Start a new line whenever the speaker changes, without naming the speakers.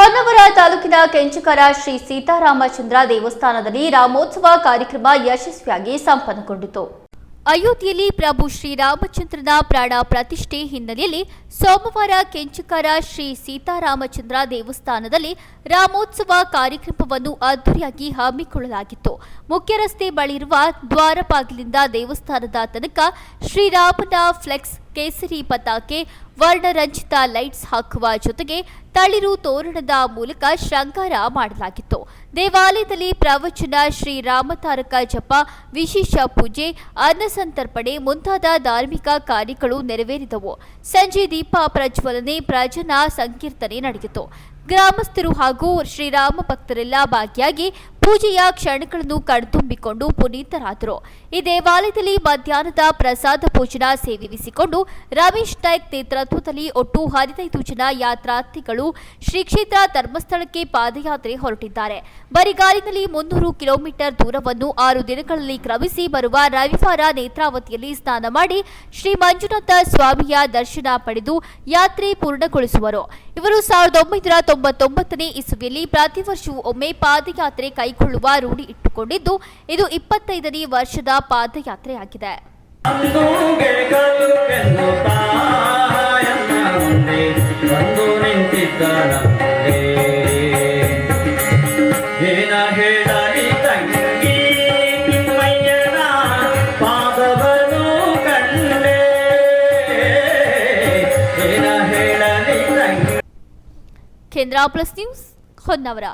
ಹೊನ್ನವರ ತಾಲೂಕಿನ ಕೆಂಚಕರ ಶ್ರೀ ಸೀತಾರಾಮಚಂದ್ರ ದೇವಸ್ಥಾನದಲ್ಲಿ ರಾಮೋತ್ಸವ ಕಾರ್ಯಕ್ರಮ ಯಶಸ್ವಿಯಾಗಿ ಸಂಪನ್ನಗೊಂಡಿತು. ಅಯೋಧ್ಯೆಯಲ್ಲಿ ಪ್ರಭು ಶ್ರೀರಾಮಚಂದ್ರನ ಪ್ರಾಣ ಪ್ರತಿಷ್ಠೆ ಹಿನ್ನೆಲೆಯಲ್ಲಿ ಸೋಮವಾರ ಕೆಂಚಕರ ಶ್ರೀ ಸೀತಾರಾಮಚಂದ್ರ ದೇವಸ್ಥಾನದಲ್ಲಿ ರಾಮೋತ್ಸವ ಕಾರ್ಯಕ್ರಮವನ್ನು ಅದ್ದೂರಿಯಾಗಿ ಹಮ್ಮಿಕೊಳ್ಳಲಾಗಿತ್ತು. ಮುಖ್ಯ ರಸ್ತೆ ಇರುವ ದ್ವಾರಬಾಗಿಲಿಂದ ದೇವಸ್ಥಾನದ ತನಕ ಶ್ರೀರಾಮನ ಫ್ಲೆಕ್ಸ್ ಕೇಸರಿ ಪತಾಕೆ ವರ್ಣರಂಜಿತ ಲೈಟ್ಸ್ ಹಾಕುವ ಜೊತೆಗೆ ತಳಿರು ತೋರಣದ ಮೂಲಕ ಶೃಂಗಾರ ಮಾಡಲಾಗಿತ್ತು. ದೇವಾಲಯದಲ್ಲಿ ಪ್ರವಚನ ಶ್ರೀರಾಮತಾರಕ ಜಪ, ವಿಶೇಷ ಪೂಜೆ ಅನ್ನಸಂತರ್ಪಣೆ ಮುಂತಾದ ಧಾರ್ಮಿಕ ಕಾರ್ಯಗಳು ನೆರವೇರಿದವು. ಸಂಜೆ ದೀಪ ಪ್ರಜ್ವಲನೆ ಪ್ರಜನ ಸಂಕೀರ್ತನೆ ನಡೆಯಿತು. ಗ್ರಾಮಸ್ಥರು ಹಾಗೂ ಶ್ರೀರಾಮ ಭಕ್ತರೆಲ್ಲ ಭಾಗಿಯಾಗಿ ಪೂಜೆಯ ಕ್ಷಣಗಳನ್ನು ಕಣ್ತುಂಬಿಕೊಂಡು ಪುನೀತರಾದರು. ಈ ದೇವಾಲಯದಲ್ಲಿ ಮಧ್ಯಾಹ್ನದ ಪ್ರಸಾದ ಭೋಜನ ಸೇವಿಸಿಕೊಂಡು ರಮೇಶ್ ನಾಯ್ಕ್ ನೇತೃತ್ವದಲ್ಲಿ ಒಟ್ಟು ಹದಿನೈದು ಜನ ಯಾತ್ರಾರ್ಥಿಗಳು ಶ್ರೀ ಕ್ಷೇತ್ರ ಧರ್ಮಸ್ಥಳಕ್ಕೆ ಪಾದಯಾತ್ರೆ ಹೊರಟಿದ್ದಾರೆ. ಬರಿಗಾಲಿನಲ್ಲಿ ಮುನ್ನೂರು ಕಿಲೋಮೀಟರ್ ದೂರವನ್ನು ಆರು ದಿನಗಳಲ್ಲಿ ಕ್ರಮಿಸಿ ಬರುವ ರವಿವಾರ ನೇತ್ರಾವತಿಯಲ್ಲಿ ಸ್ನಾನ ಮಾಡಿ ಶ್ರೀ ಮಂಜುನಾಥ ಸ್ವಾಮಿಯ ದರ್ಶನ ಪಡೆದು ಯಾತ್ರೆ ಪೂರ್ಣಗೊಳಿಸುವರು. ಇವರು ಸಾವಿರದ ಒಂಬೈನೂರ ತೊಂಬತ್ತೊಂಬತ್ತನೇ ಇಸುವಿಯಲ್ಲಿ ಪ್ರತಿ ವರ್ಷವೂ ಒಮ್ಮೆ ಪಾದಯಾತ್ರೆ ಕೈಗೊಳ್ಳುವ ರೂಢಿ ಇಟ್ಟುಕೊಂಡಿದ್ದು, ಇದು ಇಪ್ಪತ್ತೈದನೇ ವರ್ಷದ ಪಾದಯಾತ್ರೆಯಾಗಿದೆ. ಕೇಂದ್ರ ಪ್ಲಸ್ ನ್ಯೂಸ್ ಹೊನ್ನವರ